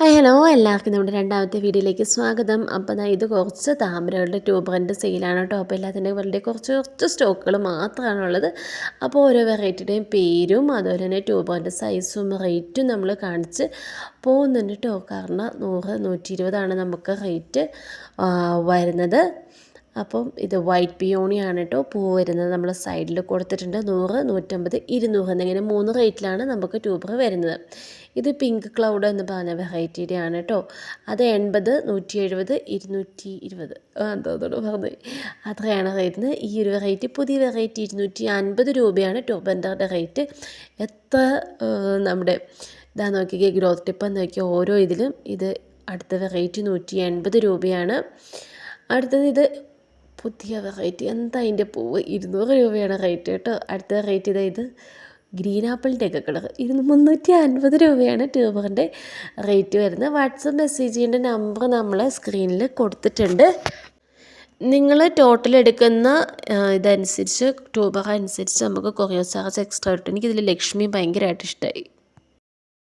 Hi hello എല്ലാവർക്കും നമ്മുടെ രണ്ടാമത്തെ വീഡിയോയിലേക്ക് സ്വാഗതം. അപ്പോൾ ഞാൻ ഇത് കുറച്ച് താമരകളുടെ ട്യൂബറിന്റെ സെയിലാണ് കേട്ടോ. അപ്പോൾ എല്ലാത്തിന്റെ വളരെ കുറച്ച് കുറച്ച് സ്റ്റോക്കുകൾ മാത്രമാണ് ഉള്ളത് അപ്പോൾ ഓരോ വെറൈറ്റിയുടെയും പേരും അതുപോലെ തന്നെ ട്യൂബറിന്റെ സൈസും റേറ്റും നമ്മൾ കാണിച്ച് പോകുന്നുണ്ട് കേട്ടോ. കാരണം നൂറ് നൂറ്റി ഇരുപതാണ് നമുക്ക് റേറ്റ് വരുന്നത്. അപ്പം ഇത് വൈറ്റ് പിയോണിയാണ് കേട്ടോ പൂ വരുന്നത് നമ്മൾ സൈഡിൽ കൊടുത്തിട്ടുണ്ട്. നൂറ് നൂറ്റമ്പത് ഇരുന്നൂറ് എന്നിങ്ങനെ മൂന്ന് റേറ്റിലാണ് നമുക്ക് ട്യൂബർ വരുന്നത്. ഇത് പിങ്ക് ക്ലൗഡ് എന്ന് പറഞ്ഞ വെറൈറ്റിയുടെ ആണ് കേട്ടോ അത് എൺപത് നൂറ്റി എഴുപത് ഇരുന്നൂറ്റി ഇരുപത് എന്തോന്നോട് പറഞ്ഞത് അത്രയാണ് റേറ്റ് ഈ ഒരു വെറൈറ്റി പുതിയ വെറൈറ്റി ഇരുന്നൂറ്റി അൻപത് രൂപയാണ് ട്യൂബൻഡറുടെ റേറ്റ് എത്ര നമ്മുടെ ഇതാ നോക്കിക്കേ ഗ്രോത്ത് ടിപ്പ് എന്ന് നോക്കിയാൽ ഓരോ ഇതിലും ഇത് അടുത്ത വെറൈറ്റി നൂറ്റി എൺപത് രൂപയാണ്. അടുത്തത് ഇത് പുതിയ വെറൈറ്റി. എന്താ അതിന്റെ പൂവ്? ഇരുന്നൂറ് രൂപയാണ് റേറ്റ് കേട്ടോ. അടുത്ത റേറ്റ് ഇതാ ഇത്. ഗ്രീൻ ആപ്പിളിന്റെ ഒക്കെ കളർ ഇരുന്ന് മുന്നൂറ്റി അൻപത് രൂപയാണ് ട്യൂബറിന്റെ റേറ്റ് വരുന്നത്. വാട്സപ്പ് മെസ്സേജ് ചെയ്യേണ്ട നമ്പർ നമ്മൾ സ്ക്രീനിൽ കൊടുത്തിട്ടുണ്ട്. നിങ്ങൾ ടോട്ടൽ എടുക്കുന്ന ഇതനുസരിച്ച് ട്യൂബർ അനുസരിച്ച് നമുക്ക് കൊറിയർ ചാർജ് എക്സ്ട്രാ കിട്ടും എനിക്കിതിൽ ലക്ഷ്മി ഭയങ്കരമായിട്ട് ഇഷ്ടമായി